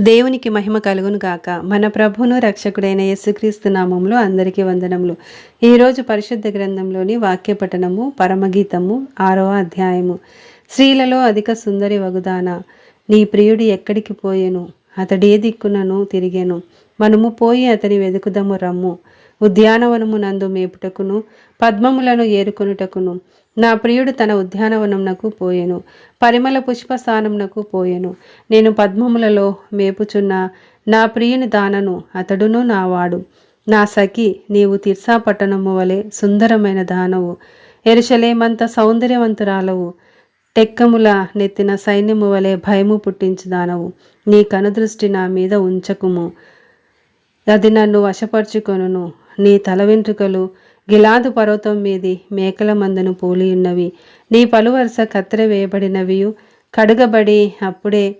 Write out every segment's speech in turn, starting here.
దేవునికి మహిమ కలుగును గాక. మన ప్రభును రక్షకుడైన యేసుక్రీస్తు నామంలో అందరికీ వందనములు. ఈరోజు పరిశుద్ధ గ్రంథంలోని వాక్య పఠనము పరమగీతము ఆరవ అధ్యాయము. స్త్రీలలో అధిక సుందరి వగుదాన. నీ ప్రియుడి ఎక్కడికి పోయెను? అతడే దిక్కునను తిరిగెను? మనము పోయి అతని వెదుకుదము రమ్ము. ఉద్యానవనము నందు మేపుటకును పద్మములను ఏరుకొనుటకును. నా ప్రియుడు తన ఉద్యానవనమునకు పోయెను పరిమళ పుష్ప స్థానమునకు పోయెను. నేను పద్మములలో మేపుచున్న నా ప్రియుని దానను అతడును నావాడు నా సఖి నీవు తిర్సా పట్టణము వలె సుందరమైన దానవు. ఎరుషలేమంత సౌందర్యవంతురాలవు. టెక్కముల నెత్తిన సైన్యము వలె భయము పుట్టించు దానవు. నీ కనుదృష్టి నా మీద ఉంచకుము. అది నన్ను వశపరుచుకొనును. నీ తల వెంట్రుకలు గిలాదు పర్వతం మీది మేకల మందను పోలియున్నవి. నీ పలువరుస కత్తెర వేయబడినవియు కడుగబడి అప్పుడే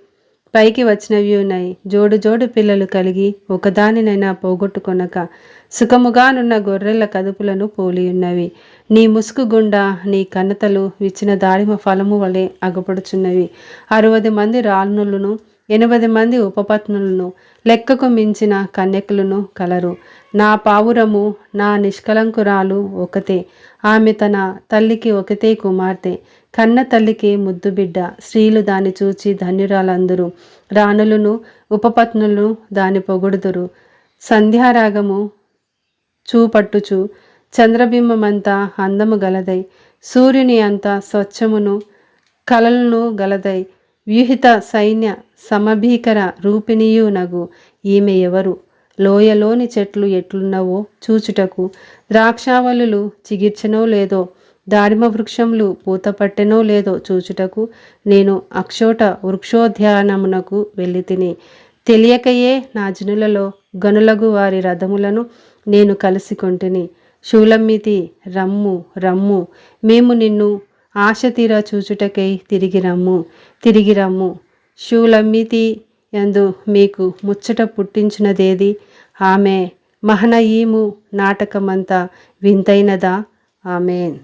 పైకి వచ్చినవి ఉన్నాయి. జోడు జోడు పిల్లలు కలిగి ఒకదానినైనా పోగొట్టుకొనక సుఖముగానున్న గొర్రెల కదుపులను పోలియున్నవి. నీ ముసుగు గుండా నీ కన్నతలు విచ్చిన దారిమ ఫలము వలె అగపడుచున్నవి. అరవది మంది రాళ్ళనులను ఎనిమిది మంది ఉపపత్నులను లెక్కకు మించిన కన్యకులను కలరు. నా పావురము నా నిష్కలంకురాలు ఒకతే. ఆమె తన తల్లికి ఒకతే కుమార్తె. కన్న తల్లికి ముద్దు బిడ్డ. స్త్రీలు దాన్ని చూచి ధన్యురాలందరూ. రాణులను ఉపపత్నులను దాని పొగుడుదురు. సంధ్యారాగము చూపట్టుచు చంద్రబింబమంతా అందము గలదై. సూర్యుని అంత స్వచ్ఛమును కలలను గలదై. వ్యూహిత సైన్య సమభీకర రూపిణియునగు ఈమె ఎవరు లోయలోని చెట్లు ఎట్లున్నవో చూచుటకు ద్రాక్షావళులు చిగిర్చనో లేదో దాడిమ వృక్షములు పూత పట్టెనో లేదో చూచుటకు నేను అక్షోట వృక్షోద్యానమునకు వెళ్ళి తిని తెలియకయే నా జనులలో గనులగు వారి రథములను నేను కలిసి కొంటిని శూలమ్మితి రమ్ము రమ్ము మేము నిన్ను ఆశ తీరా చూచుటకై తిరిగి రమ్ము తిరిగి రమ్ము. శూలమ్మితి ఎందు మీకు ముచ్చట పుట్టించినదేది? ఆమె మహనయీము నాటకమంతా వింతైనదా? ఆమెన్.